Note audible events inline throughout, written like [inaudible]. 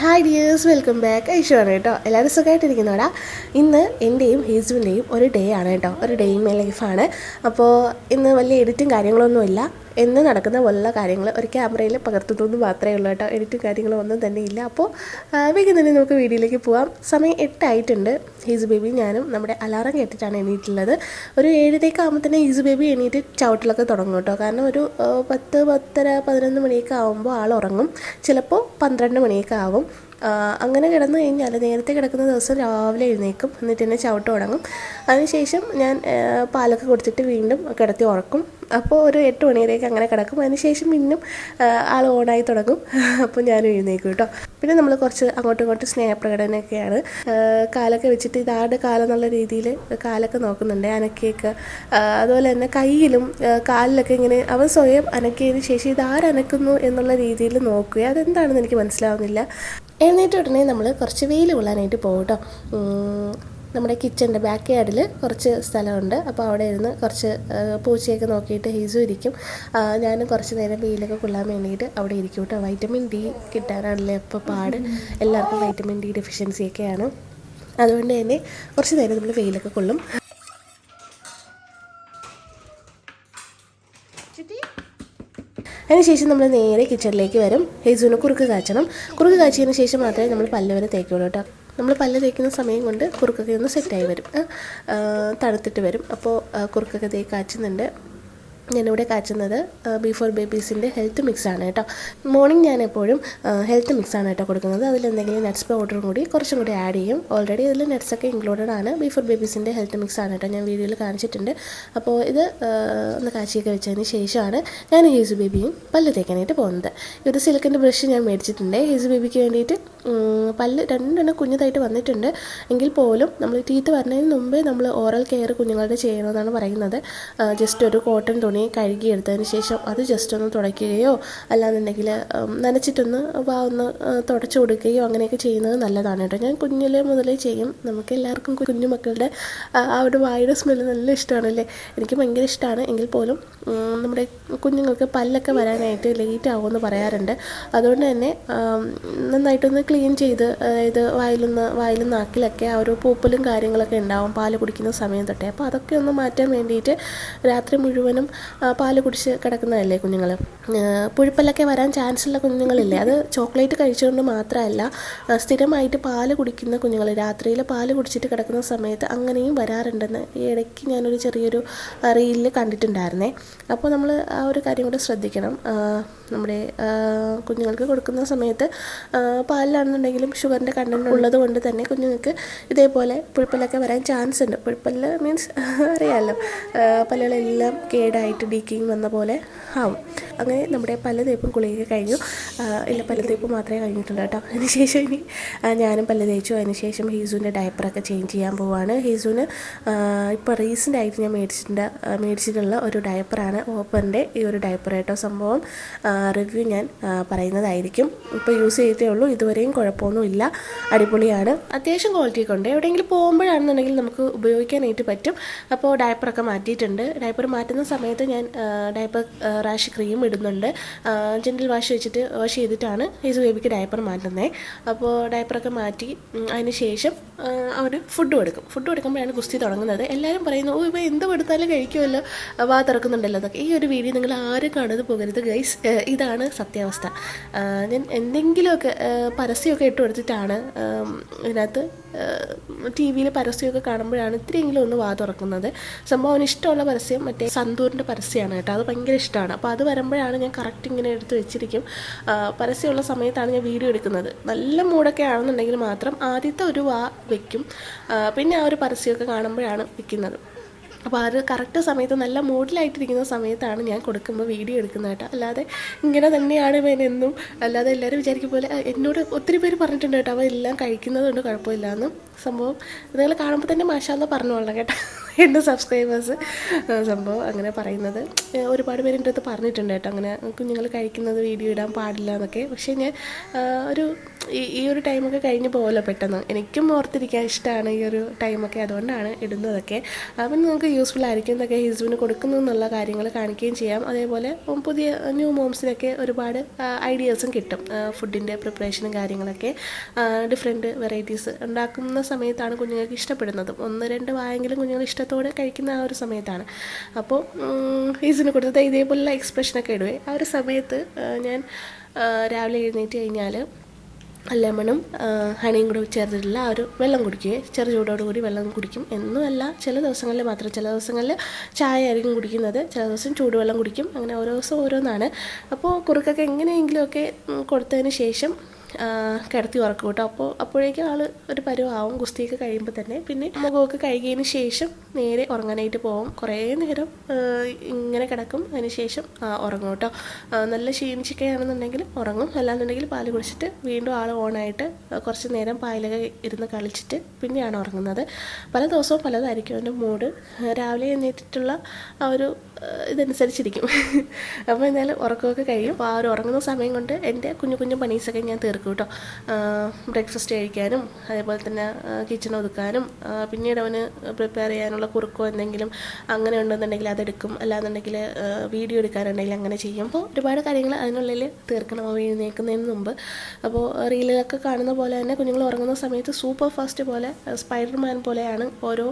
Hi dears welcome back ഐശ്വരാണ് കേട്ടോ. എല്ലാവരും സുഖമായിട്ടിരിക്കുന്നവടാ ഇന്ന് എന്റെയും ഹേസുവിന്റെയും ഒരു ഡേ ആണ് കേട്ടോ. ഒരു ഡേ ഇൻ മൈ ലൈഫാണ് അപ്പോൾ ഇന്ന് വലിയ എഡിറ്റും കാര്യങ്ങളൊന്നുമില്ല. എന്ന് നടക്കുന്ന പോലുള്ള കാര്യങ്ങൾ ഒരു ക്യാമറയിൽ പകർത്തുന്നത് മാത്രമേ ഉള്ളൂ കേട്ടോ. എഡിറ്റ് കാര്യങ്ങളൊന്നും തന്നെ ഇല്ല. അപ്പോൾ വേഗം തന്നെ നമുക്ക് വീഡിയോയിലേക്ക് പോവാം. സമയം എട്ടായിട്ടുണ്ട്. ഈസ് ബേബി ഞാനും നമ്മുടെ അലാറം കേട്ടിട്ടാണ് എണീറ്റുള്ളത്. ഒരു ഏഴരയ്ക്ക് ആകുമ്പോൾ തന്നെ ഈസ് ബേബി എണീറ്റ് ചവിട്ടിലൊക്കെ തുടങ്ങും കേട്ടോ. കാരണം ഒരു പത്ത് പത്തര പതിനൊന്ന് മണിയൊക്കെ ആകുമ്പോൾ ആൾ ഉറങ്ങും. ചിലപ്പോൾ പന്ത്രണ്ട് മണിയൊക്കെ ആവും. അങ്ങനെ കിടന്നു കഴിഞ്ഞാൽ നേരത്തെ കിടക്കുന്ന ദിവസം രാവിലെ എഴുന്നേക്കും. എന്നിട്ട് എന്നെ ചവിട്ട് തുടങ്ങും. അതിനുശേഷം ഞാൻ പാലൊക്കെ കൊടുത്തിട്ട് വീണ്ടും കിടത്തി ഉറക്കും. അപ്പോൾ ഒരു എട്ട് മണിവരെയൊക്കെ അങ്ങനെ കിടക്കും. അതിനുശേഷം പിന്നും ആൾ ഓണായി തുടങ്ങും. അപ്പോൾ ഞാൻ എഴുന്നേക്കും കേട്ടോ. പിന്നെ നമ്മൾ കുറച്ച് അങ്ങോട്ടും ഇങ്ങോട്ടും സ്നേഹപ്രകടനമൊക്കെയാണ്. കാലൊക്കെ വെച്ചിട്ട് ഇതാരുടെ കാലം എന്നുള്ള രീതിയിൽ കാലൊക്കെ നോക്കുന്നുണ്ട്. അനക്കിയൊക്കെ അതുപോലെ തന്നെ കയ്യിലും കാലിലൊക്കെ ഇങ്ങനെ അവൻ സ്വയം അനക്കിയതിന് ശേഷം ഇതാരനക്കുന്നു എന്നുള്ള രീതിയിൽ നോക്കുക. അതെന്താണെന്ന് എനിക്ക് മനസ്സിലാവുന്നില്ല. എഴുന്നേറ്റ് ഉടനെ നമ്മൾ കുറച്ച് വെയിൽ കൊള്ളാനായിട്ട് പോകും കേട്ടോ നമ്മുടെ കിച്ചന്റെ ബാക്ക് യാർഡിൽ കുറച്ച് സ്ഥലമുണ്ട്. അപ്പോൾ അവിടെ ഇരുന്ന് കുറച്ച് പൂച്ചയൊക്കെ നോക്കിയിട്ട് ഹീസും ഇരിക്കും. ഞാൻ കുറച്ച് നേരം വെയിലൊക്കെ കൊള്ളാൻ വേണ്ടിയിട്ട് അവിടെ ഇരിക്കും കേട്ടോ വൈറ്റമിൻ ഡി കിട്ടാനാണല്ലോ ഇപ്പോൾ പാട്. എല്ലാവർക്കും വൈറ്റമിൻ ഡി ഡെഫിഷ്യൻസിയൊക്കെയാണ് അതുകൊണ്ട് തന്നെ കുറച്ച് നേരം നമ്മൾ വെയിലൊക്കെ കൊള്ളും. അതിനുശേഷം നമ്മൾ നേരെ കിച്ചണിലേക്ക് വരും. ഹേസുവിന് കുറുക്ക് കാച്ചണം. കുറുക്ക് കാച്ചിയതിന് ശേഷം മാത്രമേ നമ്മൾ പല്ല് തേക്കുള്ളൂ കേട്ടോ. നമ്മൾ പല്ല് തേക്കുന്ന സമയം കൊണ്ട് കുറുക്കൊക്കെ ഒന്ന് സെറ്റായി വരും. തണുത്തിട്ട് വരും. അപ്പോൾ കുറുക്കൊക്കെ തേ കാച്ചുന്നുണ്ട്. ഞാനിവിടെ കാച്ചുന്നത് ബിഫോർ ബേബീസിന്റെ ഹെൽത്ത് മിക്സാണ് കേട്ടോ. മോർണിംഗ് ഞാൻ എപ്പോഴും ഹെൽത്ത് മിക്സാണ് കേട്ടോ കൊടുക്കുന്നത്. അതിൽ എന്തെങ്കിലും നട്ട്സ് പൗഡറും കൂടി കുറച്ചും കൂടി ആഡ് ചെയ്യും. ഓൾറെഡി അതിൽ നട്ട്സൊക്കെ ഇൻക്ലൂഡഡ് ആണ്. ബിഫോർ ബേബീസിന്റെ ഹെൽത്ത് മിക്സാണ് കേട്ടോ ഞാൻ വീഡിയോയിൽ കാണിച്ചിട്ടുണ്ട്. അപ്പോൾ ഇത് ഒന്ന് കാച്ചിയൊക്കെ വെച്ചതിന് ശേഷമാണ് ഞാൻ ഹേസു ബേബിയും പല്ല് തേക്കാനായിട്ട് പോകുന്നത്. ഒരു സിൽക്കിന്റെ ബ്രഷ് ഞാൻ മേടിച്ചിട്ടുണ്ട്. ഹേസു ബേബിക്ക് വേണ്ടിയിട്ട് പല്ല് രണ്ടെണ്ണം കുഞ്ഞതായിട്ട് വന്നിട്ടുണ്ട്. എങ്കിൽ പോലും നമ്മൾ ടീത്ത് വരുന്നതിന് മുമ്പേ നമ്മൾ ഓറൽ കെയർ കുഞ്ഞുങ്ങളുടെ ചെയ്യണമെന്നാണ് പറയുന്നത്. ജസ്റ്റ് ഒരു കോട്ടൺ തുണി കഴുകിയെടുത്തതിന് ശേഷം അത് ജസ്റ്റ് ഒന്ന് തുടയ്ക്കുകയോ അല്ലാന്നുണ്ടെങ്കിൽ നനച്ചിട്ടൊന്ന് വാ ഒന്ന് തുടച്ചു കൊടുക്കുകയോ അങ്ങനെയൊക്കെ ചെയ്യുന്നത് നല്ലതാണ് കേട്ടോ. ഞാൻ കുഞ്ഞിലെ മുതലേ ചെയ്യും. നമുക്ക് എല്ലാവർക്കും കുഞ്ഞു മക്കളുടെ ആ ഒരു വായുടെ സ്മെല്ല് നല്ല ഇഷ്ടമാണല്ലേ? എനിക്ക് ഭയങ്കര ഇഷ്ടമാണ്. എങ്കിൽ പോലും നമ്മുടെ കുഞ്ഞുങ്ങൾക്ക് പല്ലൊക്കെ വരാനായിട്ട് ലേറ്റ് ആവുമെന്ന് പറയാറുണ്ട്. അതുകൊണ്ട് തന്നെ നന്നായിട്ടൊന്ന് ക്ലീൻ ചെയ്ത് അതായത് വായിലൊന്ന് വായിലും നാക്കിലൊക്കെ ആ ഒരു പൂപ്പലും കാര്യങ്ങളൊക്കെ ഉണ്ടാവും. പാൽ കുടിക്കുന്ന സമയം തൊട്ടേ. അപ്പോൾ അതൊക്കെ ഒന്ന് മാറ്റാൻ വേണ്ടിയിട്ട് രാത്രി മുഴുവനും പാൽ കുടിച്ച് കിടക്കുന്നതല്ലേ കുഞ്ഞുങ്ങൾ പുഴുപ്പല്ലൊക്കെ വരാൻ ചാൻസ് ഉള്ള കുഞ്ഞുങ്ങളില്ലേ? അത് ചോക്ലേറ്റ് കഴിച്ചുകൊണ്ട് മാത്രമല്ല സ്ഥിരമായിട്ട് പാൽ കുടിക്കുന്ന കുഞ്ഞുങ്ങൾ രാത്രിയിൽ പാൽ കുടിച്ചിട്ട് കിടക്കുന്ന സമയത്ത് അങ്ങനെയും വരാറുണ്ടെന്ന് ഈ ഇടയ്ക്ക് ഞാനൊരു ചെറിയൊരു റീലിൽ കണ്ടിട്ടുണ്ടായിരുന്നേ. അപ്പോൾ നമ്മൾ ആ ഒരു കാര്യം കൂടെ ശ്രദ്ധിക്കണം. നമ്മുടെ കുഞ്ഞുങ്ങൾക്ക് കൊടുക്കുന്ന സമയത്ത് പാലിലാണെന്നുണ്ടെങ്കിലും ഷുഗറിന്റെ കണ്ടന്റ് ഉള്ളത് കൊണ്ട് തന്നെ കുഞ്ഞുങ്ങൾക്ക് ഇതേപോലെ പുഴുപ്പല്ലൊക്കെ വരാൻ ചാൻസ് ഉണ്ട് പുഴുപ്പല്ല് മീൻസ് [laughs] അറിയാമല്ലോ പല്ലുകളെല്ലാം കേടായിട്ട് ഡീക്കിങ് വന്ന പോലെ ആവും. അങ്ങനെ നമ്മുടെ പല തേപ്പും കുളിയൊക്കെ കഴിഞ്ഞു. ഇല്ല പല തേപ്പ് മാത്രമേ കഴിഞ്ഞിട്ടുള്ളൂ കേട്ടോ. അതിനുശേഷം ഇനി ഞാനും പല തേച്ചു. അതിനുശേഷം ഹീസുവിന്റെ ഡയപ്പറൊക്കെ ചേഞ്ച് ചെയ്യാൻ പോവാണ്. ഹീസുവിന് ഇപ്പോൾ റീസെന്റ് ആയിട്ട് ഞാൻ മേടിച്ചിട്ടുണ്ട് മേടിച്ചിട്ടുള്ള ഒരു ഡയപ്പറാണ് ഓപ്പറിന്റെ ഈ ഒരു ഡയപ്പർ കേട്ടോ സംഭവം. റിവ്യൂ ഞാൻ പറയുന്നതായിരിക്കും. ഇപ്പോൾ യൂസ് ചെയ്തേ ഉള്ളൂ. ഇതുവരെയും കുഴപ്പമൊന്നുമില്ല. അടിപൊളിയാണ്. അത്യാവശ്യം ക്വാളിറ്റി ഒക്കെ ഉണ്ട്. എവിടെയെങ്കിലും പോകുമ്പോഴാണെന്നുണ്ടെങ്കിൽ നമുക്ക് ഉപയോഗിക്കാനായിട്ട് പറ്റും. അപ്പോൾ ഡയപ്പറൊക്കെ മാറ്റിയിട്ടുണ്ട്. ഡയപ്പർ മാറ്റുന്ന സമയത്ത് ഞാൻ ഡയപ്പർ റാഷ് ക്രീം ഇടുന്നുണ്ട്. ജെന്റിൽ വാഷ് വെച്ചിട്ട് വാഷ് ചെയ്തിട്ടാണ് ഹീസ് ബേബിക്ക് ഡയപ്പർ മാറ്റുന്നത് അപ്പോൾ ഡയപ്പറൊക്കെ മാറ്റി അതിന് ശേഷം അവർ ഫുഡ് കൊടുക്കും. ഫുഡ് കൊടുക്കുമ്പോഴാണ് കുസ്തി തുടങ്ങുന്നത്. എല്ലാവരും പറയുന്നു ഓ ഇപ്പോൾ എന്ത് കൊടുത്താലും കഴിക്കുമല്ലോ. വാ തുറക്കുന്നുണ്ടല്ലോ അതൊക്കെ ഈ ഒരു വീഡിയോ നിങ്ങൾ ആരും കാണാതെ പോകരുത് ഗൈസ് ഇതാണ് സത്യാവസ്ഥ. ഞാൻ എന്തെങ്കിലുമൊക്കെ പരസ്യമൊക്കെ ഇട്ട് കൊടുത്തിട്ടാണ് ഇതിനകത്ത് ടി വിയിൽ പരസ്യമൊക്കെ കാണുമ്പോഴാണ് ഇത്രയെങ്കിലും ഒന്ന് വാ തുറക്കുന്നത്. സംഭവം അവന് ഇഷ്ടമുള്ള പരസ്യം മറ്റേ സന്തൂറിന്റെ പരസ്യമാണ് കേട്ടോ. അത് ഭയങ്കര ഇഷ്ടമാണ്. അപ്പോൾ അത് വരുമ്പോഴാണ് ഞാൻ കറക്റ്റ് ഇങ്ങനെ എടുത്ത് വെച്ചിരിക്കും. പരസ്യമുള്ള സമയത്താണ് ഞാൻ വീഡിയോ എടുക്കുന്നത്. നല്ല മൂടൊക്കെ ആണെന്നുണ്ടെങ്കിൽ മാത്രം ആദ്യത്തെ ഒരു വാ വെക്കും. പിന്നെ ആ ഒരു പരസ്യമൊക്കെ കാണുമ്പോഴാണ് വെക്കുന്നത്. അപ്പോൾ അത് കറക്റ്റ് സമയത്ത് നല്ല മൂഡിലായിട്ടിരിക്കുന്ന സമയത്താണ് ഞാൻ കൊടുക്കുമ്പോൾ വീഡിയോ എടുക്കുന്നത് കേട്ടോ. അല്ലാതെ ഇങ്ങനെ തന്നെയാണ് ഇവനെന്നും അല്ലാതെ എല്ലാവരും വിചാരിക്കും പോലെ എന്നോട് ഒത്തിരി പേര് പറഞ്ഞിട്ടുണ്ട് കേട്ടോ. അവ എല്ലാം കഴിക്കുന്നത് കൊണ്ട് കുഴപ്പമില്ല എന്ന് സംഭവം നിങ്ങൾ കാണുമ്പോൾ തന്നെ മാഷാന്ന് പറഞ്ഞോളാം കേട്ടോ. എന്റെ സബ്സ്ക്രൈബേഴ്സ് സംഭവം അങ്ങനെ പറയുന്നത്. ഒരുപാട് പേര് എന്റെ അടുത്ത് പറഞ്ഞിട്ടുണ്ട് കേട്ടോ. അങ്ങനെ കുഞ്ഞുങ്ങൾ കഴിക്കുന്നത് വീഡിയോ ഇടാൻ പാടില്ല എന്നൊക്കെ. പക്ഷേ ഞാൻ ഒരു ഈ ഒരു ടൈമൊക്കെ കഴിഞ്ഞ് പോകുമല്ലോ പെട്ടെന്ന്. എനിക്കും ഓർത്തിരിക്കാൻ ഇഷ്ടമാണ് ഈ ഒരു ടൈമൊക്കെ അതുകൊണ്ടാണ് ഇടുന്നതൊക്കെ. അപ്പം നിങ്ങൾക്ക് യൂസ്ഫുൾ ആയിരിക്കും എന്നൊക്കെ ഹിസ്ബിന് കൊടുക്കുന്നു എന്നുള്ള കാര്യങ്ങൾ കാണിക്കുകയും ചെയ്യാം. അതേപോലെ പുതിയ ന്യൂ മോംസിനൊക്കെ ഒരുപാട് ഐഡിയാസും കിട്ടും. ഫുഡിന്റെ പ്രിപ്പറേഷനും കാര്യങ്ങളൊക്കെ ഡിഫറെന്റ് വെറൈറ്റീസ് ഉണ്ടാക്കുന്ന സമയത്താണ് കുഞ്ഞുങ്ങൾക്ക് ഇഷ്ടപ്പെടുന്നതും. ഒന്ന് രണ്ട് വായെങ്കിലും കുഞ്ഞുങ്ങൾ ഇഷ്ടത്തോടെ കഴിക്കുന്ന ആ ഒരു സമയത്താണ്. അപ്പോൾ ഹിസുവിന് കൊടുത്തത് ഇതേപോലുള്ള എക്സ്പ്രഷനൊക്കെ ഇടുവേ. ആ ഒരു സമയത്ത് ഞാൻ രാവിലെ എഴുന്നേറ്റ് കഴിഞ്ഞാൽ ലെമണും ഹണിയും കൂടെ ചേർത്തിട്ടുള്ള ആ ഒരു വെള്ളം കുടിക്കുക. ചെറു ചൂടോടുകൂടി വെള്ളം കുടിക്കും. എന്നുമല്ല ചില ദിവസങ്ങളിൽ മാത്രം. ചില ദിവസങ്ങളിൽ ചായ ആയിരിക്കും കുടിക്കുന്നത്. ചില ദിവസം ചൂടുവെള്ളം കുടിക്കും. അങ്ങനെ ഓരോ ദിവസം ഓരോന്നാണ്. അപ്പോൾ കുറുക്കൊക്കെ എങ്ങനെയെങ്കിലുമൊക്കെ കൊടുത്തതിന് ശേഷം കിടത്തി ഉറക്കും കേട്ടോ അപ്പോൾ അപ്പോഴേക്കും ആൾ ഒരു പരുവാവും ഗുസ്തിയൊക്കെ കഴിയുമ്പോൾ തന്നെ. പിന്നെ മുഖമൊക്കെ കഴുകിയതിന് ശേഷം നേരെ ഉറങ്ങാനായിട്ട് പോകും കുറേ നേരം ഇങ്ങനെ കിടക്കും. അതിന് ശേഷം ഉറങ്ങും കേട്ടോ. നല്ല ക്ഷീണിച്ചൊക്കെയാണെന്നുണ്ടെങ്കിൽ ഉറങ്ങും. അല്ലാന്നുണ്ടെങ്കിൽ പാൽ കുടിച്ചിട്ട് വീണ്ടും ആൾ ഓണായിട്ട് കുറച്ച് നേരം പായലൊക്കെ ഇരുന്ന് കളിച്ചിട്ട് പിന്നെയാണ് ഉറങ്ങുന്നത്. പല ദിവസവും പലതായിരിക്കും അവന്റെ മൂഡ്. രാവിലെ എഴുന്നേറ്റിട്ടുള്ള ആ ഒരു ഇതനുസരിച്ചിരിക്കും. [laughs] അപ്പോൾ എന്തായാലും ഉറക്കമൊക്കെ കഴിയും. ആ ഒരു ഉറങ്ങുന്ന സമയം കൊണ്ട് എന്റെ കുഞ്ഞു കുഞ്ഞു പണീസൊക്കെ ഞാൻ തീർക്കും കേട്ടോ. ബ്രേക്ക്ഫാസ്റ്റ് കഴിക്കാനും അതേപോലെ തന്നെ കിച്ചൺ ഒതുക്കാനും പിന്നീട് അവന് പ്രിപ്പയർ ചെയ്യാനുള്ള കുറുക്കോ എന്തെങ്കിലും അങ്ങനെ ഉണ്ടെന്നുണ്ടെങ്കിൽ അതെടുക്കും. അല്ലാന്നുണ്ടെങ്കിൽ വീഡിയോ എടുക്കാനുണ്ടെങ്കിൽ അങ്ങനെ ചെയ്യും. അപ്പോൾ ഒരുപാട് കാര്യങ്ങൾ അതിനുള്ളിൽ തീർക്കണം അവ എഴുന്നേൽക്കുന്നതിന് മുമ്പ്. അപ്പോൾ റീലുകളൊക്കെ കാണുന്ന പോലെ തന്നെ കുഞ്ഞുങ്ങൾ ഉറങ്ങുന്ന സമയത്ത് സൂപ്പർ ഫാസ്റ്റ് പോലെ സ്പൈഡർമാൻ പോലെയാണ് ഓരോ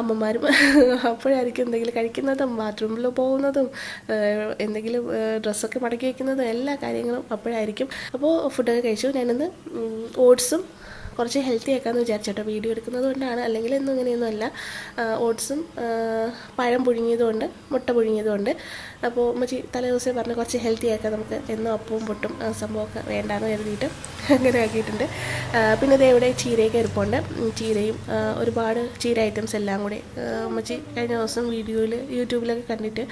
അമ്മമാരും. [laughs] അപ്പോഴായിരിക്കും എന്തെങ്കിലും കഴിക്കുന്നതും ബാത്റൂമിൽ പോകുന്നതും എന്തെങ്കിലും ഡ്രസ്സൊക്കെ മടക്കി വയ്ക്കുന്നതും എല്ലാ കാര്യങ്ങളും അപ്പോഴായിരിക്കും. അപ്പോൾ ഫുഡൊക്കെ കഴിച്ചു ഞാനിന്ന് ഓട്സും കുറച്ച് ഹെൽത്തി ആക്കാമെന്ന് വിചാരിച്ചോട്ടോ. വീഡിയോ എടുക്കുന്നത് കൊണ്ടാണ്. അല്ലെങ്കിൽ ഇന്നും ഇങ്ങനെയൊന്നുമല്ല. ഓട്സും പഴം പുഴുങ്ങിയതുകൊണ്ട് മുട്ട പുഴുങ്ങിയതുകൊണ്ട്. അപ്പോൾ തലേ ദിവസം പറഞ്ഞ് കുറച്ച് ഹെൽത്തി ആക്കാം നമുക്ക് എന്നും അപ്പവും പൊട്ടും സംഭവമൊക്കെ വേണ്ടാന്ന് കരുതിയിട്ട് [laughs] അങ്ങനെ ആക്കിയിട്ടുണ്ട്. പിന്നെ ദേ ഇവിടെ ചീരയൊക്കെ ഇരിപ്പുണ്ട് ചീരയും ഒരുപാട് ചീര ഐറ്റംസ് എല്ലാം കൂടി ഉമ്മച്ചി കഴിഞ്ഞ ദിവസം വീഡിയോയിൽ യൂട്യൂബിലൊക്കെ കണ്ടിട്ട്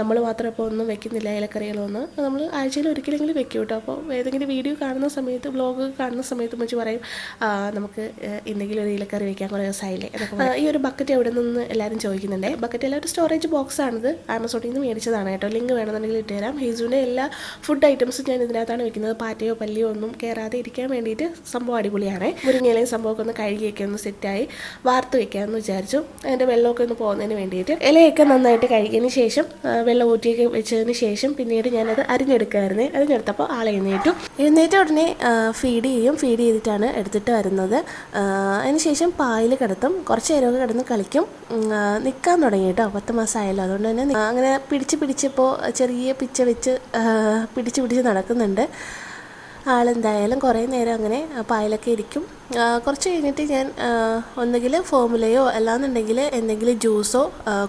നമ്മൾ മാത്രം ഇപ്പോൾ ഒന്നും വെക്കുന്നില്ല ഇലക്കറികളൊന്നും നമ്മൾ ആഴ്ചയിൽ ഒരിക്കലെങ്കിലും വെക്കും കേട്ടോ. അപ്പോൾ ഏതെങ്കിലും വീഡിയോ കാണുന്ന സമയത്ത് വ്ളോഗ് കാണുന്ന സമയത്ത് ഉമ്മച്ചി പറയും നമുക്ക് എന്തെങ്കിലും ഒരു ഇലക്കറി വെക്കാൻ കുറേ ദിവസമായില്ലേ ഈ ഒരു ബക്കറ്റ് എവിടെ നിന്ന് എല്ലാവരും ചോദിക്കുന്നുണ്ട്. ബക്കറ്റ് എല്ലാം ഒരു സ്റ്റോറേജ് ബോക്സ് ആണിത്. ആമസോണിൽ നിന്ന് മേടിച്ചതാണ്. കേട്ടോ. ലിങ്ക് വേണമെന്നുണ്ടെങ്കിൽ ഇട്ടുതരാം. ഹേസുവിന്റെ എല്ലാ ഫുഡ് ഐറ്റംസും ഞാൻ ഇതിനകത്താണ് വെക്കുന്നത്. പാറ്റയോ പല്ലിയോ ഒന്നും കയറാതെ ഇരിക്കാൻ വേണ്ടിയിട്ട് സംഭവം അടിപൊളിയാണ്. മുരിങ്ങയിലെയും സംഭവമൊക്കെ ഒന്ന് കഴുകിയൊക്കെ ഒന്ന് സെറ്റായി വാർത്ത് വെക്കാമെന്ന് വിചാരിച്ചു. അതിന്റെ വെള്ളമൊക്കെ ഒന്ന് പോകുന്നതിന് വേണ്ടിയിട്ട് ഇലയൊക്കെ നന്നായിട്ട് കഴുകിയതിന് ശേഷം വെള്ളം ഊറ്റിയൊക്കെ വെച്ചതിന് ശേഷം പിന്നീട് ഞാനത് അരിഞ്ഞെടുക്കായിരുന്നു. അരിഞ്ഞെടുത്തപ്പോൾ ആളെ എഴുന്നേറ്റു. എഴുന്നേറ്റ ഉടനെ ഫീഡ് ചെയ്യും. ഫീഡ് ചെയ്തിട്ടാണ് എടുത്തിട്ട് വരുന്നത്. അതിനുശേഷം പായിൽ കിടത്തും. കുറച്ച് നേരമൊക്കെ കിടന്ന് കളിക്കും. നിൽക്കാൻ തുടങ്ങി കേട്ടോ. പത്ത് മാസമായല്ലോ. അതുകൊണ്ട് തന്നെ അങ്ങനെ പിടിച്ച് പിടിച്ച് പിടിച്ചിപ്പോൾ ചെറിയ പിച്ച വെച്ച് പിടിച്ച് പിടിച്ച് നടക്കുന്നുണ്ട്. ആളെന്തായാലും കുറേ നേരം അങ്ങനെ പായലൊക്കെ ഇരിക്കും. കുറച്ച് കഴിഞ്ഞിട്ട് ഞാൻ ഒന്നുകിൽ ഫോമുലയോ അല്ലാന്നുണ്ടെങ്കിൽ എന്തെങ്കിലും ജ്യൂസോ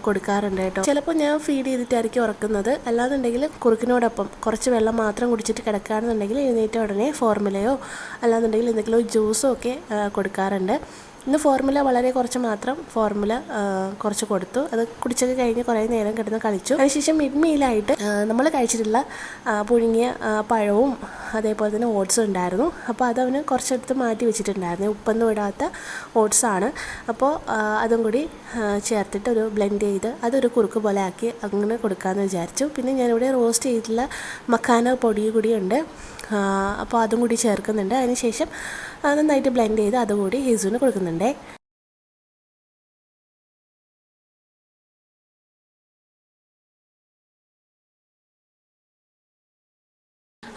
കൊടുക്കാറുണ്ട് കേട്ടോ. ചിലപ്പോൾ ഞാൻ ഫീഡ് ചെയ്തിട്ടായിരിക്കും ഉറക്കുന്നത്. അല്ലാന്നുണ്ടെങ്കിൽ കുറുക്കിനോടൊപ്പം കുറച്ച് വെള്ളം മാത്രം കുടിച്ചിട്ട് കിടക്കുകയാണെന്നുണ്ടെങ്കിൽ എഴുന്നേറ്റ ഉടനെ ഫോർമുലയോ അല്ലാന്നുണ്ടെങ്കിൽ എന്തെങ്കിലും ജ്യൂസോ ഒക്കെ കൊടുക്കാറുണ്ട്. ഇന്ന് ഫോർമുല വളരെ കുറച്ച് മാത്രം. ഫോർമുല കുറച്ച് കൊടുത്തു. അത് കുടിച്ചൊക്കെ കഴിഞ്ഞ് കുറേ നേരം കിടന്ന് കളിച്ചു. അതിനുശേഷം മിഡ് മീലായിട്ട് നമ്മൾ കഴിച്ചിട്ടുള്ള പുഴുങ്ങിയ പഴവും അതേപോലെ തന്നെ ഓട്സും ഉണ്ടായിരുന്നു. അപ്പോൾ അതവന് കുറച്ചെടുത്ത് മാറ്റി വെച്ചിട്ടുണ്ടായിരുന്നു. ഉപ്പൊന്നും ഇടാത്ത ഓട്സാണ് അപ്പോൾ അതും കൂടി ചേർത്തിട്ട് ഒരു ബ്ലെൻഡ് ചെയ്ത് അതൊരു കുറുക്ക് പോലെ ആക്കി അങ്ങനെ കൊടുക്കാമെന്ന് വിചാരിച്ചു. പിന്നെ ഞാനിവിടെ റോസ്റ്റ് ചെയ്തിട്ടുള്ള മക്കാന പൊടി കൂടിയുണ്ട് അപ്പോൾ അതും കൂടി ചേർക്കുന്നുണ്ട്. അതിനുശേഷം നന്നായിട്ട് ബ്ലെൻഡ് ചെയ്ത് അതുകൂടി ഹിസുവിന് കൊടുക്കുന്നുണ്ടേ.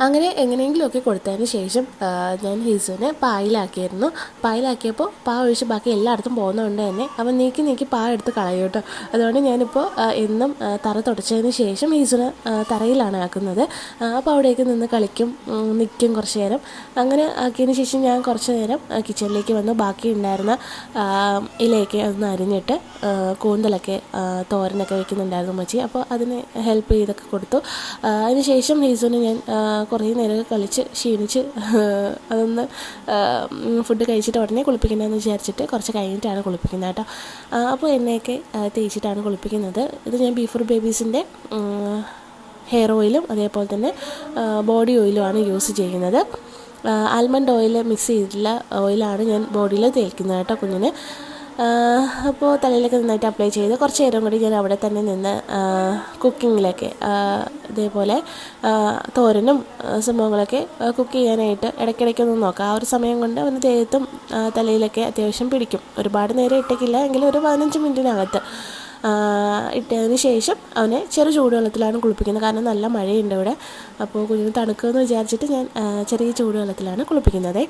അങ്ങനെ എങ്ങനെയെങ്കിലുമൊക്കെ കൊടുത്തതിന് ശേഷം ഞാൻ ഹിസുവിനെ പായിലാക്കിയായിരുന്നു പായിലാക്കിയപ്പോൾ പാ ഒഴിച്ച് ബാക്കി എല്ലായിടത്തും പോകുന്നതുകൊണ്ട് തന്നെ അവൻ നീക്കി നീക്കി പാ എടുത്ത് കളയും കേട്ടോ. അതുകൊണ്ട് ഞാനിപ്പോൾ എന്നും തറ തുടച്ചതിന് ശേഷം ഹിസുവിനെ തറയിലാണ് ആക്കുന്നത്. അപ്പോൾ അവിടേക്ക് നിന്ന് കളിക്കും നിൽക്കും കുറച്ച് നേരം. അങ്ങനെ ആക്കിയതിന് ശേഷം ഞാൻ കുറച്ച് നേരം കിച്ചണിലേക്ക് വന്നു. ബാക്കി ഉണ്ടായിരുന്ന ഇലയൊക്കെ ഒന്ന് അരിഞ്ഞിട്ട് കൂന്തലൊക്കെ തോരനൊക്കെ വെക്കുന്നുണ്ടായിരുന്നു മച്ചി അപ്പോൾ അതിന് ഹെൽപ്പ് ചെയ്തൊക്കെ കൊടുത്തു. അതിന് ശേഷം ഹിസുവിന് ഞാൻ കുറേ നേരമൊക്കെ കളിച്ച് ക്ഷീണിച്ച് [laughs] അതൊന്ന് ഫുഡ് കഴിച്ചിട്ട് ഉടനെ കുളിപ്പിക്കണമെന്ന് വിചാരിച്ചിട്ട് കുറച്ച് കഴിഞ്ഞിട്ടാണ് കുളിപ്പിക്കുന്നത് കേട്ടോ. അപ്പോൾ എന്നെയൊക്കെ തേച്ചിട്ടാണ് കുളിപ്പിക്കുന്നത്. ഇത് ഞാൻ ബീഫർ ബേബീസിന്റെ ഹെയർ ഓയിലും അതേപോലെ തന്നെ ബോഡി ഓയിലുമാണ് യൂസ് ചെയ്യുന്നത്. ആൽമണ്ട് ഓയിൽ മിക്സ് ചെയ്തിട്ടുള്ള ഓയിലാണ് ഞാൻ ബോഡിയിൽ തേക്കുന്നത് കേട്ടോ കുഞ്ഞിന്. അപ്പോൾ തലയിലൊക്കെ നന്നായിട്ട് അപ്ലൈ ചെയ്ത് കുറച്ച് നേരം കൂടി ഞാൻ അവിടെ തന്നെ നിന്ന് കുക്കിങ്ങിലൊക്കെ ഇതേപോലെ തോരനും സംഭവങ്ങളൊക്കെ കുക്ക് ചെയ്യാനായിട്ട് ഇടയ്ക്കിടയ്ക്കൊന്ന് നോക്കാം. ആ ഒരു സമയം കൊണ്ട് അവന് ദേഹത്തും തലയിലൊക്കെ അത്യാവശ്യം പിടിക്കും. ഒരുപാട് നേരം ഇട്ടേക്കില്ല എങ്കിലും ഒരു പതിനഞ്ച് മിനിറ്റിനകത്ത് ഇട്ടതിന് ശേഷം അവനെ ചെറു ചൂടുവെള്ളത്തിലാണ് കുളിപ്പിക്കുന്നത്. കാരണം നല്ല മഴയുണ്ട് ഇവിടെ. അപ്പോൾ കുഞ്ഞിന് തണുക്കുമെന്ന് വിചാരിച്ചിട്ട് ഞാൻ ചെറിയ ചൂടുവെള്ളത്തിലാണ് കുളിപ്പിക്കുന്നത്.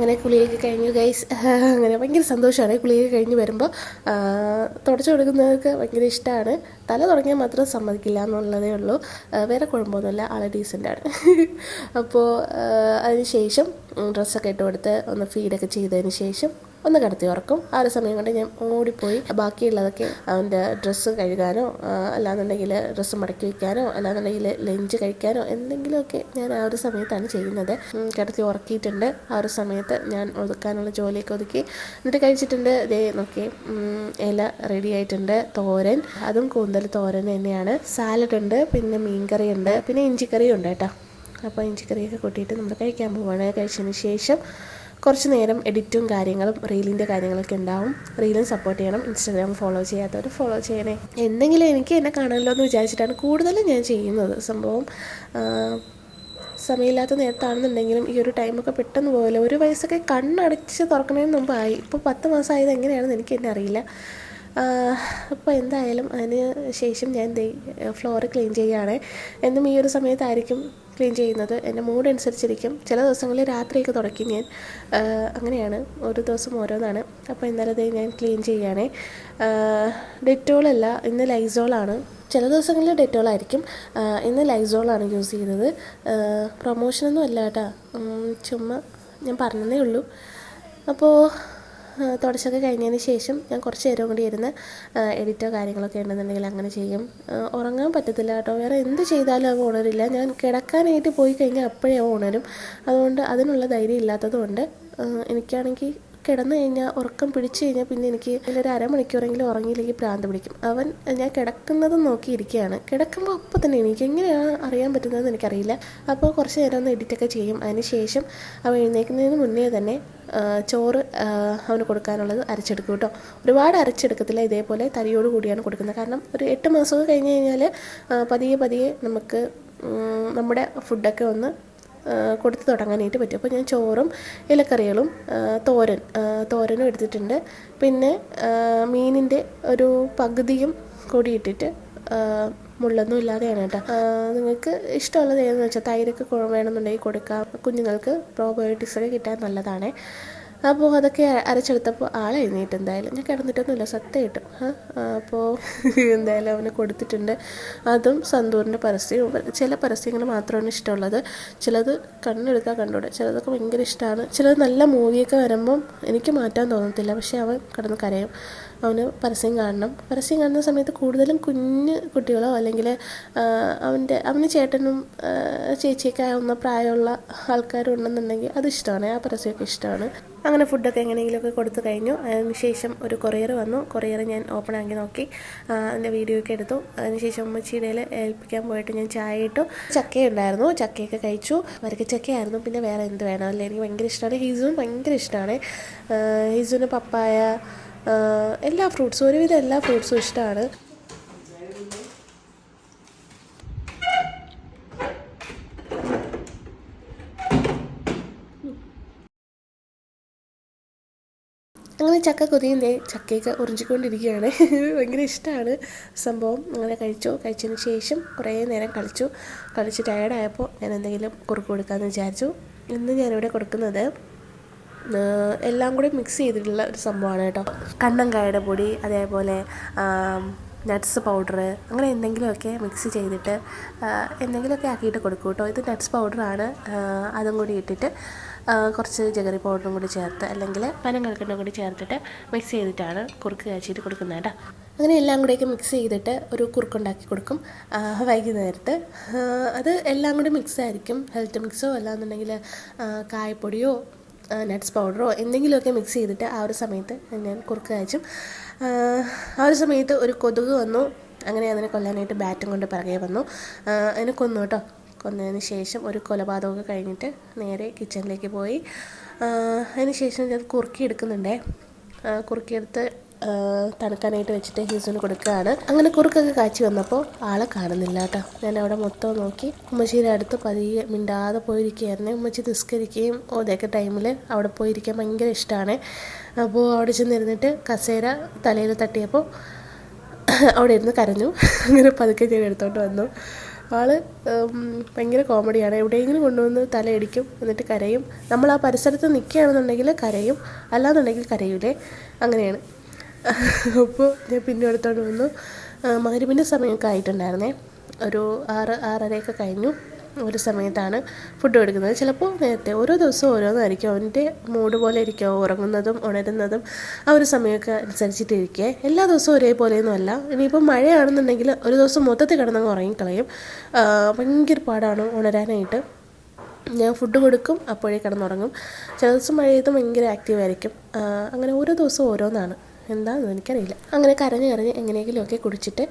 അങ്ങനെ കുളിയൊക്കെ കഴിഞ്ഞു ഗൈസ് [laughs] അങ്ങനെ ഭയങ്കര സന്തോഷമാണ്. കുളിയൊക്കെ കഴിഞ്ഞ് വരുമ്പോൾ തുടച്ചു കൊടുക്കുന്നതൊക്കെ ഭയങ്കര ഇഷ്ടമാണ് തല തുടങ്ങിയാൽ മാത്രം സമ്മതിക്കില്ല എന്നുള്ളതേ ഉള്ളൂ. വേറെ കുഴപ്പമൊന്നുമില്ല. ആളെ ഡീസന്റാണ് അപ്പോൾ അതിന് ശേഷം ഡ്രസ്സൊക്കെ ഇട്ട് കൊടുത്ത് ഒന്ന് ഫീഡൊക്കെ ചെയ്തതിന് ശേഷം ഒന്ന് കിടത്തി ഉറക്കും. ആ ഒരു സമയം കൊണ്ട് ഞാൻ ഓടിപ്പോയി. ബാക്കിയുള്ളതൊക്കെ അവന്റെ ഡ്രസ്സ് കഴുകാനോ അല്ലാന്നുണ്ടെങ്കിൽ ഡ്രസ്സ് മടക്കി വയ്ക്കാനോ അല്ലാന്നുണ്ടെങ്കിൽ ലഞ്ച് കഴിക്കാനോ എന്തെങ്കിലുമൊക്കെ ഞാൻ ആ ഒരു സമയത്താണ് ചെയ്യുന്നത്. കിടത്തി ഉറക്കിയിട്ടുണ്ട്. ആ ഒരു സമയത്ത് ഞാൻ ഒതുക്കാനുള്ള ജോലിയൊക്കെ ഒതുക്കി. എന്നിട്ട് കഴിച്ചിട്ടുണ്ട്. ദേ നോക്കി ഇല റെഡി ആയിട്ടുണ്ട്. തോരൻ. അതും കൂന്തൽ തോരൻ തന്നെയാണ്. സാലഡ് ഉണ്ട് പിന്നെ മീൻകറി ഉണ്ട് പിന്നെ ഇഞ്ചിക്കറിയും ഉണ്ട് കേട്ടോ. അപ്പോൾ ഇഞ്ചിക്കറിയൊക്കെ കൂട്ടിയിട്ട് നമ്മൾ കഴിക്കാൻ പോവുകയാണ് കഴിച്ചതിന് ശേഷം കുറച്ച് നേരം എഡിറ്റും കാര്യങ്ങളും റീലിന്റെ കാര്യങ്ങളൊക്കെ ഉണ്ടാവും. റീലും സപ്പോർട്ട് ചെയ്യണം. ഇൻസ്റ്റാഗ്രാം ഫോളോ ചെയ്യാത്തവർ ഫോളോ ചെയ്യണേ. എന്തെങ്കിലും എനിക്ക് എന്നെ കാണണമല്ലോ എന്ന് വിചാരിച്ചിട്ടാണ് കൂടുതലും ഞാൻ ചെയ്യുന്നത്. സംഭവം സമയമില്ലാത്ത നേരത്താണെന്നുണ്ടെങ്കിലും ഈ ഒരു ടൈമൊക്കെ പെട്ടെന്ന് പോകല്ലോ ഒരു വയസ്സൊക്കെ കണ്ണടച്ച് തുറക്കണതിന് മുമ്പായി. ഇപ്പോൾ പത്ത് മാസമായത് എങ്ങനെയാണെന്ന് എനിക്ക് തന്നെ അറിയില്ല. അപ്പോൾ എന്തായാലും അതിന് ശേഷം ഞാൻ ഫ്ലോർ ക്ലീൻ ചെയ്യുകയാണ്. എന്നും ഈ ഒരു സമയത്തായിരിക്കും ക്ലീൻ ചെയ്യുന്നത്. എന്റെ മൂഡ് അനുസരിച്ചിരിക്കും. ചില ദിവസങ്ങളിൽ രാത്രിയൊക്കെ തുടക്കി ഞാൻ. അങ്ങനെയാണ്. ഒരു ദിവസം ഓരോന്നാണ്. അപ്പോൾ എന്തായാലും ദേ ഞാൻ ക്ലീൻ ചെയ്യുകയാണേ. ഡെറ്റോളല്ല ഇന്ന് ലൈസോളാണ് ചില ദിവസങ്ങളിൽ ഡെറ്റോളായിരിക്കും ഇന്ന് ലൈസോളാണ് യൂസ് ചെയ്യുന്നത്. പ്രൊമോഷനൊന്നും അല്ല കേട്ടോ. ചുമ്മാ ഞാൻ പറഞ്ഞതേ ഉള്ളൂ. അപ്പോൾ തുടച്ചൊക്കെ കഴിഞ്ഞതിന് ശേഷം ഞാൻ കുറച്ച് നേരം കൂടി ഇരുന്ന് എഡിറ്റോ കാര്യങ്ങളൊക്കെ ഉണ്ടെന്നുണ്ടെങ്കിൽ അങ്ങനെ ചെയ്യും. ഉറങ്ങാൻ പറ്റത്തില്ല കേട്ടോ. വേറെ എന്ത് ചെയ്താലും അവ ഉണരില്ല ഞാൻ കിടക്കാനായിട്ട് പോയി കഴിഞ്ഞാൽ അപ്പോഴേ ഉണരും അതുകൊണ്ട് അതിനുള്ള ധൈര്യം ഇല്ലാത്തതുകൊണ്ട് എനിക്കാണെങ്കിൽ കിടന്നു കഴിഞ്ഞാൽ ഉറക്കം പിടിച്ചു കഴിഞ്ഞാൽ പിന്നെ എനിക്ക് ഒരു അരമണിക്കൂറെങ്കിലും ഉറങ്ങിയില്ലെങ്കിൽ ഭ്രാന്ത് പിടിക്കും. അവൻ ഞാൻ കിടക്കുന്നത് നോക്കിയിരിക്കുകയാണ്. കിടക്കുമ്പോൾ അപ്പം തന്നെ എനിക്ക് എങ്ങനെയാണ് അറിയാൻ പറ്റുന്നതെന്ന് എനിക്കറിയില്ല. അപ്പോൾ കുറച്ച് നേരം ഒന്ന് എഡിറ്റൊക്കെ ചെയ്യും. അതിനുശേഷം അവൻ എഴുന്നേൽക്കുന്നതിന് മുന്നേ തന്നെ ചോറ് അവന് കൊടുക്കാനുള്ളത് അരച്ചെടുക്കും കേട്ടോ. ഒരുപാട് അരച്ചെടുക്കത്തില്ല. ഇതേപോലെ തരിയോട് കൂടിയാണ് കൊടുക്കുന്നത്. കാരണം ഒരു എട്ട് മാസമൊക്കെ കഴിഞ്ഞ് കഴിഞ്ഞാൽ പതിയെ പതിയെ നമുക്ക് നമ്മുടെ ഫുഡൊക്കെ ഒന്ന് കൊടുത്ത് തുടങ്ങാനായിട്ട് പറ്റും. അപ്പോൾ ഞാൻ ചോറും ഇലക്കറികളും തോരൻ തോരനും എടുത്തിട്ടുണ്ട്. പിന്നെ മീനിന്റെ ഒരു പകുതിയും കൂടി ഇട്ടിട്ട് മുള്ളൊന്നും ഇല്ലാതെയാണ് കേട്ടോ. നിങ്ങൾക്ക് ഇഷ്ടമുള്ളത് ഏതെന്ന് വെച്ചാൽ തൈരൊക്കെ വേണമെന്നുണ്ടെങ്കിൽ കൊടുക്കാം. കുഞ്ഞുങ്ങൾക്ക് പ്രോബയോട്ടിക്സ് ഒക്കെ കിട്ടാൻ നല്ലതാണ്. അപ്പോൾ അതൊക്കെ അരച്ചെടുത്തപ്പോൾ ആൾ എഴുന്നേറ്റ് എന്തായാലും. ഞാൻ കിടന്നിട്ടൊന്നുമില്ല സത്യമായിട്ടും. അപ്പോൾ [laughs] എന്തായാലും അവന് കൊടുത്തിട്ടുണ്ട്. അതും സന്തൂറിന്റെ പരസ്യവും ചില പരസ്യങ്ങൾ മാത്രമാണ് ഇഷ്ടമുള്ളത്. ചിലത് കണ്ണെടുത്താൽ കണ്ടൂടെ. ചിലതൊക്കെ ഭയങ്കര ഇഷ്ടമാണ് ചിലത് നല്ല മൂവിയൊക്കെ വരുമ്പം എനിക്ക് മാറ്റാൻ തോന്നത്തില്ല. പക്ഷേ അവൻ കിടന്ന് കരയും. അവന് പരസ്യം കാണണം. പരസ്യം കാണുന്ന സമയത്ത് കൂടുതലും കുഞ്ഞ് കുട്ടികളോ അല്ലെങ്കിൽ അവന്റെ അവന് ചേട്ടനും ചേച്ചിയൊക്കെ ആവുന്ന പ്രായമുള്ള ആൾക്കാരും ഉണ്ടെന്നുണ്ടെങ്കിൽ അത് ഇഷ്ടമാണ്. ആ പരസ്യമൊക്കെ ഇഷ്ടമാണ്. അങ്ങനെ ഫുഡൊക്കെ എങ്ങനെയെങ്കിലുമൊക്കെ കൊടുത്തു കഴിഞ്ഞു. അതിനുശേഷം ഒരു കൊറിയർ വന്നു. കൊറിയർ ഞാൻ ഓപ്പൺ ആക്കി നോക്കി. അതിന്റെ വീഡിയോ ഒക്കെ എടുത്തു അതിനുശേഷം ഉമ്മച്ചിയുടെ ഏൽപ്പിക്കാൻ പോയിട്ട് ഞാൻ ചായ ഇട്ടു. ചക്കയുണ്ടായിരുന്നു ചക്കയൊക്കെ കഴിച്ചു. വരക്ക് ചക്കയായിരുന്നു. പിന്നെ വേറെ എന്ത് വേണം? അല്ലേ? എനിക്ക് ഭയങ്കര ഇഷ്ടമാണ്. ഹീസും ഭയങ്കര ഇഷ്ടമാണ്. ഹീസുവിന് പപ്പായ എല്ലാ ഫ്രൂട്ട്സും ഒരുവിധം എല്ലാ ഫ്രൂട്ട്സും ഇഷ്ടമാണ് അങ്ങനെ ചക്ക കൊതിയുന്നേ ചക്കയൊക്കെ ഉറിഞ്ചിക്കൊണ്ടിരിക്കുകയാണ്. ഭയങ്കര ഇഷ്ടമാണ് സംഭവം. അങ്ങനെ കഴിച്ചു. കഴിച്ചതിന് ശേഷം കുറേ നേരം കളിച്ചു. കളിച്ച് ടയർഡായപ്പോൾ ഞാൻ എന്തെങ്കിലും കുറുക്ക് കൊടുക്കാമെന്ന് വിചാരിച്ചു. ഇന്ന് ഞാനിവിടെ കൊടുക്കുന്നത് എല്ലാം കൂടി മിക്സ് ചെയ്തിട്ടുള്ള ഒരു സംഭവമാണ് കേട്ടോ. കണ്ണങ്കായുടെ പൊടി അതേപോലെ നട്ട്സ് പൗഡർ അങ്ങനെ എന്തെങ്കിലുമൊക്കെ മിക്സ് ചെയ്തിട്ട് എന്തെങ്കിലുമൊക്കെ ആക്കിയിട്ട് കൊടുക്കും കേട്ടോ. ഇത് നട്ട്സ് പൗഡറാണ് അതും കൂടി ഇട്ടിട്ട് കുറച്ച് ജഗറി പൗഡറും കൂടി ചേർത്ത് അല്ലെങ്കിൽ പനം കൽക്കണ്ടും കൂടി ചേർത്തിട്ട് മിക്സ് ചെയ്തിട്ടാണ് കുറുക്ക് കാച്ചിട്ട് കൊടുക്കുന്നത് കേട്ടോ. അങ്ങനെ എല്ലാം കൂടെയൊക്കെ മിക്സ് ചെയ്തിട്ട് ഒരു കുറുക്കുണ്ടാക്കി കൊടുക്കും വൈകുന്നേരത്ത്. അത് എല്ലാം കൂടി മിക്സ് ആയിരിക്കും. ഹെൽത്ത് മിക്സോ അല്ലാന്നുണ്ടെങ്കിൽ കായപ്പൊടിയോ നട്ട്സ് പൗഡറോ എന്തെങ്കിലുമൊക്കെ മിക്സ് ചെയ്തിട്ട് ആ ഒരു സമയത്ത് ഞാൻ കുറുക്ക് കഴിച്ചും ആ, ഒരു സമയത്ത് ഒരു കൊതുക് വന്നു. അങ്ങനെ അതിനെ കൊല്ലാനായിട്ട് ബാറ്റും കൊണ്ട് പിറകെ വന്നു. അതിനെ കൊന്നു കേട്ടോ. കൊന്നതിന് ശേഷം ഒരു കൊലപാതകമൊക്കെ കഴിഞ്ഞിട്ട് നേരെ കിച്ചണിലേക്ക് പോയി. അതിന് ശേഷം ഞാൻ കുറുക്കി എടുക്കുന്നുണ്ടേ. ആ, കുറുക്കിയെടുത്ത് തണുക്കാനായിട്ട് വെച്ചിട്ട് ഹീസിന് കൊടുക്കുകയാണ്. അങ്ങനെ കുറുക്കൊക്കെ കാച്ചി വന്നപ്പോൾ ആളെ കാണുന്നില്ല കേട്ടോ. ഞാൻ അവിടെ മൊത്തം നോക്കി. ഉമ്മച്ചിയുടെ അടുത്ത് പതിയെ മിണ്ടാതെ പോയിരിക്കുകയായിരുന്നു. ഉമ്മച്ചി നിസ്കരിക്കുകയും ഓതൊക്കെ ടൈമിൽ അവിടെ പോയിരിക്കാൻ ഭയങ്കര ഇഷ്ടമാണ്. അപ്പോൾ അവിടെ ചെന്നിരുന്നിട്ട് കസേര തലയിൽ തട്ടിയപ്പോൾ അവിടെ ഇരുന്ന് കരഞ്ഞു. അങ്ങനെ പതുക്കെ ഞാൻ എടുത്തോണ്ട് വന്നു. ആൾ ഭയങ്കര കോമഡിയാണ്. എവിടെയെങ്കിലും കൊണ്ടുവന്ന് തലയിടിക്കും എന്നിട്ട് കരയും. നമ്മൾ ആ പരിസരത്ത് നിൽക്കുകയാണെന്നുണ്ടെങ്കിൽ കരയും. അല്ലാന്നുണ്ടെങ്കിൽ കരയൂലേ. അങ്ങനെയാണ്. അപ്പോൾ ഞാൻ പിന്നെ എടുത്തോണ്ട് വന്നു. മകരുവിന്റെ സമയമൊക്കെ ആയിട്ടുണ്ടായിരുന്നേ. ഒരു ആറ് ആറരയൊക്കെ കഴിഞ്ഞു. ഒരു സമയത്താണ് ഫുഡ് കൊടുക്കുന്നത് ചിലപ്പോൾ നേരത്തെ ഓരോ ദിവസവും ഓരോന്നായിരിക്കും. അവന്റെ മൂഡ് പോലെ ഇരിക്കും. ഉറങ്ങുന്നതും ഉണരുന്നതും ആ ഒരു സമയമൊക്കെ അനുസരിച്ചിട്ടിരിക്കുക എല്ലാ ദിവസവും ഒരേപോലെയൊന്നും അല്ല. ഇനിയിപ്പോൾ മഴയാണെന്നുണ്ടെങ്കിൽ ഒരു ദിവസം മൊത്തത്തിൽ കിടന്നങ്ങ് ഉറങ്ങിക്കളയും. ഭയങ്കര പാടാണ് ഉണരാനായിട്ട്. ഞാൻ ഫുഡ് കൊടുക്കും അപ്പോഴേ കിടന്നുറങ്ങും. ചില ദിവസം മഴയത്ത് ഭയങ്കര ആക്റ്റീവ് ആയിരിക്കും. അങ്ങനെ ഓരോ ദിവസവും ഓരോന്നാണ്. എന്താണെന്ന് എനിക്കറിയില്ല. അങ്ങനെ കരഞ്ഞ് കരഞ്ഞ് എങ്ങനെയെങ്കിലുമൊക്കെ കുടിച്ചിട്ട്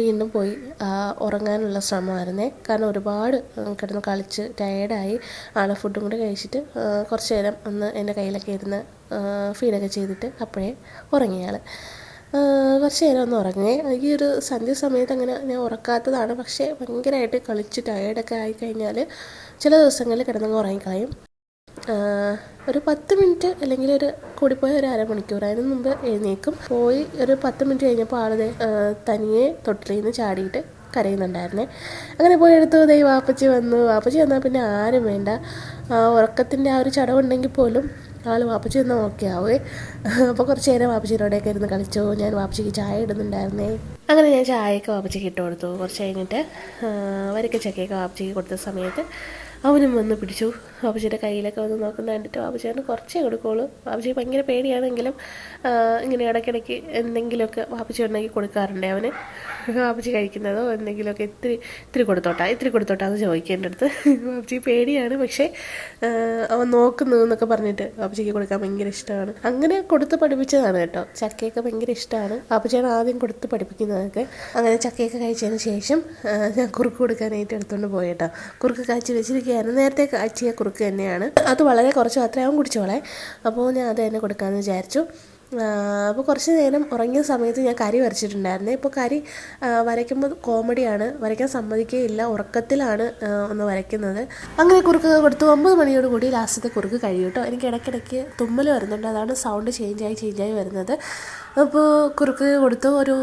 വീണ്ടും പോയി ഉറങ്ങാനുള്ള ശ്രമമായിരുന്നേ. കാരണം ഒരുപാട് കിടന്ന് കളിച്ച് ടയേർഡായി ആളെ ഫുഡും കൂടെ കഴിച്ചിട്ട് കുറച്ച് നേരം ഒന്ന് എന്റെ കയ്യിലൊക്കെ ഇരുന്ന് ഫീഡൊക്കെ ചെയ്തിട്ട് അപ്പോഴേ ഉറങ്ങിയാൾ കുറച്ച് നേരം ഒന്ന് ഉറങ്ങേ. ഈ ഒരു സന്ധ്യ സമയത്ത് അങ്ങനെ ഞാൻ ഉറക്കാത്തതാണ്. പക്ഷേ ഭയങ്കരമായിട്ട് കളിച്ച് ടയേർഡൊക്കെ ആയിക്കഴിഞ്ഞാൽ ചില ദിവസങ്ങളിൽ കിടന്നങ്ങ് ഉറങ്ങിക്കളയും. ഒരു പത്ത് മിനിറ്റ് അല്ലെങ്കിൽ ഒരു കൂടിപ്പോയ ഒരു അരമണിക്കൂർ അതിന് മുമ്പ് എഴുന്നേക്കും പോയി ഒരു പത്ത് മിനിറ്റ് കഴിഞ്ഞപ്പോൾ ആൾ തനിയെ തൊട്ടിലിൽ നിന്ന് ചാടിയിട്ട് കരയുന്നുണ്ടായിരുന്നേ. അങ്ങനെ പോയി എടുത്തു ദൈ വാപ്പച്ചി വന്നു. വാപ്പച്ചി വന്നാൽ പിന്നെ ആരും വേണ്ട. ആ ഉറക്കത്തിന്റെ ആ ഒരു ചടവുണ്ടെങ്കിൽ പോലും ആൾ വാപ്പച്ചി വന്നാൽ ഓക്കെ ആവേ. അപ്പോൾ കുറച്ച് നേരം വാപ്പച്ചിയിലൂടെയൊക്കെ ഇരുന്ന് കളിച്ചു. ഞാൻ വാപ്പച്ചിക്ക് ചായ ഇടുന്നുണ്ടായിരുന്നേ. അങ്ങനെ ഞാൻ ചായയൊക്കെ വാപ്പച്ചിക്ക് ഇട്ട് കൊടുത്തു. കുറച്ച് കഴിഞ്ഞിട്ട് വരക്ക ചക്കയൊക്കെ വാപ്പച്ചിക്ക് കൊടുത്ത സമയത്ത് അവനും വന്ന് പിടിച്ചു. വാപ്പച്ചിയുടെ കയ്യിലൊക്കെ വന്ന് നോക്കുന്ന കണ്ടിട്ട് ബാബുജിയാണ് കുറച്ചേ കൊടുക്കുള്ളൂ. ബാബുജി ഭയങ്കര പേടിയാണെങ്കിലും ഇങ്ങനെ ഇടയ്ക്കിടയ്ക്ക് എന്തെങ്കിലുമൊക്കെ ബാബുജി ഉണ്ടാക്കി കൊടുക്കാറുണ്ട് അവന്. ബാബുജി കഴിക്കുന്നതോ എന്തെങ്കിലുമൊക്കെ ഇത്തിരി ഇത്തിരി കൊടുത്തോട്ടാ ഇത്തിരി കൊടുത്തോട്ടാ എന്ന് ചോദിക്കേണ്ട അടുത്ത്. ബാബുജി പേടിയാണ് പക്ഷേ അവൻ നോക്കുന്നു എന്നൊക്കെ പറഞ്ഞിട്ട് ബാബുജിക്ക് കൊടുക്കാൻ ഭയങ്കര ഇഷ്ടമാണ്. അങ്ങനെ കൊടുത്ത് പഠിപ്പിച്ചതാണ് കേട്ടോ. ചക്കയൊക്കെ ഭയങ്കര ഇഷ്ടമാണ്. ബാബുജിയാണ് ആദ്യം കൊടുത്ത് പഠിപ്പിക്കുന്നതൊക്കെ. അങ്ങനെ ചക്കയൊക്കെ കഴിച്ചതിന് ശേഷം ഞാൻ കുറുക്ക് കൊടുക്കാനായിട്ട് എടുത്തുകൊണ്ട് പോയി കേട്ടോ. കുറുക്ക് കാച്ചി വെച്ചിരിക്കുകയായിരുന്നു. നേരത്തെ കാച്ചിയ കുറുക്ക് തന്നെയാണ്. അത് വളരെ കുറച്ച് മാത്രമേ അവൻ കുടിച്ചോളെ. അപ്പോൾ ഞാൻ അത് തന്നെ കൊടുക്കാമെന്ന് വിചാരിച്ചു. അപ്പോൾ കുറച്ച് നേരം ഉറങ്ങിയ സമയത്ത് ഞാൻ കരി വരച്ചിട്ടുണ്ടായിരുന്നേ. ഇപ്പോൾ കരി വരയ്ക്കുമ്പോൾ കോമഡിയാണ്. വരയ്ക്കാൻ സമ്മതിക്കുകയില്ല. ഉറക്കത്തിലാണ് ഒന്ന് വരയ്ക്കുന്നത്. അങ്ങനെ കുറുക്ക് കൊടുത്തു. ഒമ്പത് മണിയോട് കൂടി ലാസ്റ്റത്തെ കുറുക്ക് കഴിയും കേട്ടോ. എനിക്ക് ഇടയ്ക്കിടയ്ക്ക് തുമ്മൽ വരുന്നുണ്ട്. അതാണ് സൗണ്ട് ചേഞ്ചായി ചേഞ്ചായി വരുന്നത്. അപ്പോൾ കുറുക്ക് കൊടുത്തു. ഒരു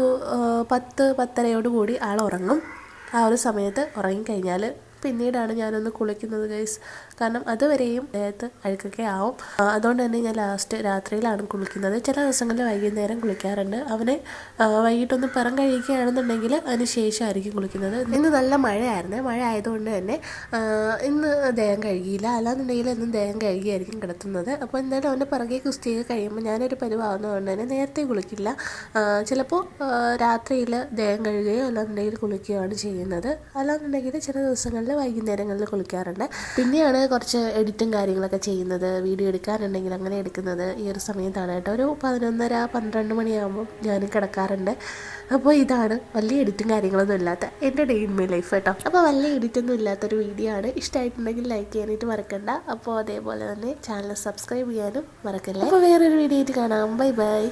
പത്ത് പത്തരയോട് കൂടി ആൾ ഉറങ്ങും. ആ ഒരു സമയത്ത് ഉറങ്ങിക്കഴിഞ്ഞാൽ പിന്നീടാണ് ഞാനൊന്ന് കുളിക്കുന്നത് ഗൈസ് കാരണം അതുവരെയും ദേഹത്ത് അഴുക്കൊക്കെ ആവും അതുകൊണ്ട് തന്നെ ഞാൻ ലാസ്റ്റ് രാത്രിയിലാണ് കുളിക്കുന്നത്. ചില ദിവസങ്ങളിൽ വൈകുന്നേരം കുളിക്കാറുണ്ട്. അവനെ വൈകിട്ടൊന്ന് പിറം കഴിക്കുകയാണെന്നുണ്ടെങ്കിൽ അതിന് ശേഷമായിരിക്കും കുളിക്കുന്നത്. ഇന്ന് നല്ല മഴയായിരുന്നു. മഴ ആയതുകൊണ്ട് തന്നെ ഇന്ന് ദേഹം കഴുകിയില്ല. അല്ലാന്നുണ്ടെങ്കിൽ ഇന്നും ദേഹം കഴുകിയായിരിക്കും കിടത്തുന്നത്. അപ്പോൾ എന്തായാലും അവന്റെ പിറകെ കുസ്തിയൊക്കെ കഴിയുമ്പോൾ ഞാനൊരു പരിവാകുന്നതുകൊണ്ട് തന്നെ നേരത്തെ കുളിക്കില്ല. ചിലപ്പോൾ രാത്രിയിൽ ദേഹം കഴുകുകയോ അല്ലാന്നുണ്ടെങ്കിൽ കുളിക്കുകയാണ് ചെയ്യുന്നത്. അല്ലാന്നുണ്ടെങ്കിൽ ചില ദിവസങ്ങളിൽ വൈകുന്നേരങ്ങളിൽ കുളിക്കാറുണ്ട്. പിന്നെയാണ് കുറച്ച് എഡിറ്റും കാര്യങ്ങളൊക്കെ ചെയ്യുന്നത് വീഡിയോ എടുക്കാനുണ്ടെങ്കിൽ അങ്ങനെ എടുക്കുന്നത്. ഈ ഒരു സമയത്താണ് കേട്ടോ ഒരു പതിനൊന്നര പന്ത്രണ്ട് മണിയാകുമ്പോൾ ഞാൻ കിടക്കാറുണ്ട്. അപ്പോൾ ഇതാണ് വലിയ എഡിറ്റും കാര്യങ്ങളൊന്നും ഇല്ലാത്ത എന്റെ ഡേ ഇൻ മൈ ലൈഫ് കേട്ടോ. അപ്പോൾ വലിയ എഡിറ്റൊന്നും ഇല്ലാത്തൊരു വീഡിയോ ആണ്. ഇഷ്ടമായിട്ടുണ്ടെങ്കിൽ ലൈക്ക് ചെയ്യാനായിട്ട് മറക്കണ്ട. അപ്പോൾ അതേപോലെ തന്നെ ചാനൽ സബ്സ്ക്രൈബ് ചെയ്യാനും മറക്കല്ലേ? അപ്പോൾ വേറൊരു വീഡിയോ ആയിട്ട് കാണാം. Bye bye